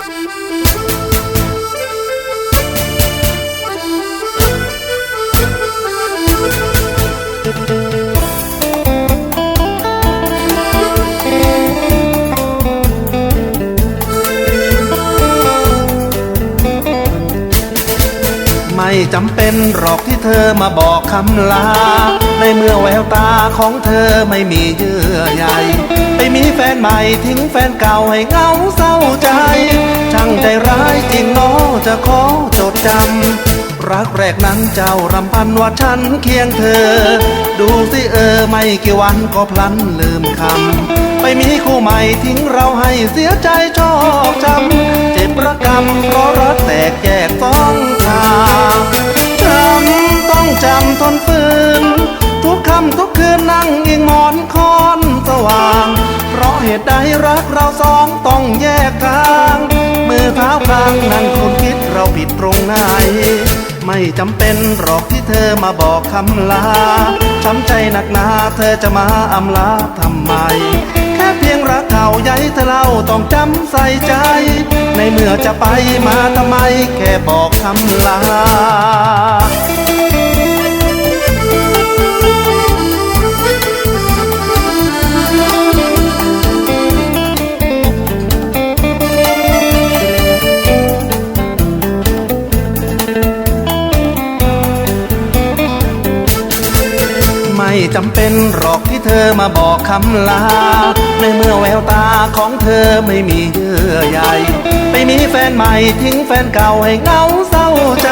ไม่จำเป็นหรอกที่เธอมาบอกคำลา ในเมื่อแววตาของเธอไม่มีเยื่อใย ไปมีแฟนใหม่ทิ้งแฟนเก่าให้เหงาเศร้าใจ ช่างใจร้ายจริงเน้อจะขอจดจำ รักแรกนั้นเจ้ารำพันว่าฉันเคียงเธอ ดูสิเออไม่กี่วันก็พลันลืมคำ ไปมีคู่ใหม่ทิ้งเราให้เสียใจชอกจำ เจ็บประกำเพราะรักแตกแยกสอง ตุใดรักเราสองต้องแยกทาง มือเท้าพลางนั่งคนคิดเราผิดตรงไหน ไม่จำเป็นหรอกที่เธอมาบอกคำลาช้ำใจหนักหนาเธอจะมาอำลาทำไม แค่เพียงรักเขาใยเธอเล่าต้องจำใส่ใจ ในเมื่อจะไปมาทำไม แค่บอกคำลา ไม่จำเป็นหรอกที่เธอมาบอกคำลา ในเมื่อแววตาของเธอไม่มีเยื่อใยไปมีแฟนใหม่ทิ้งแฟนเก่าให้เหงาเศร้าใจ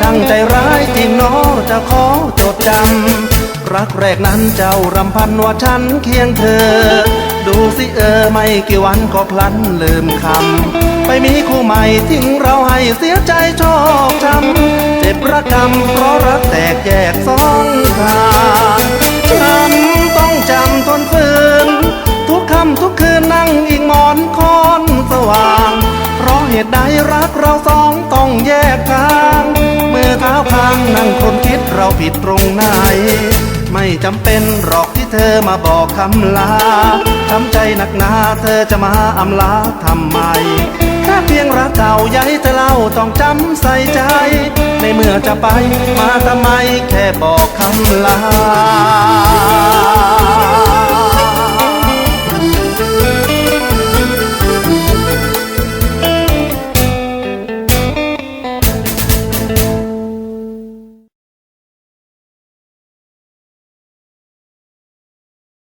ช่างใจร้ายจริงเน้อจะขอจดจำรักแรกนั้นเจ้ารำพันว่าฉันเคียงเธอ ดูสิเออไม่กี่วันก็พลันลืมคำไปมีคู่ใหม่ทิ้งเราให้เสียใจชอกช้ำเจ็บระกำเพราะรักแตกแยกสองทาง เหตุใดรักเราสองต้องแยกทางมือเท้าพางนั่งคนคิดเราผิดตรงไหน ไม่จำเป็นหรอกที่เธอมาบอกคำลาทำใจหนักหนาเธอจะมาอำลาทำไมแค่เพียงรักเก่าใยเธอเล่าต้องจำใส่ใจ ในเมื่อจะไปมาทำไมแค่บอกคำลา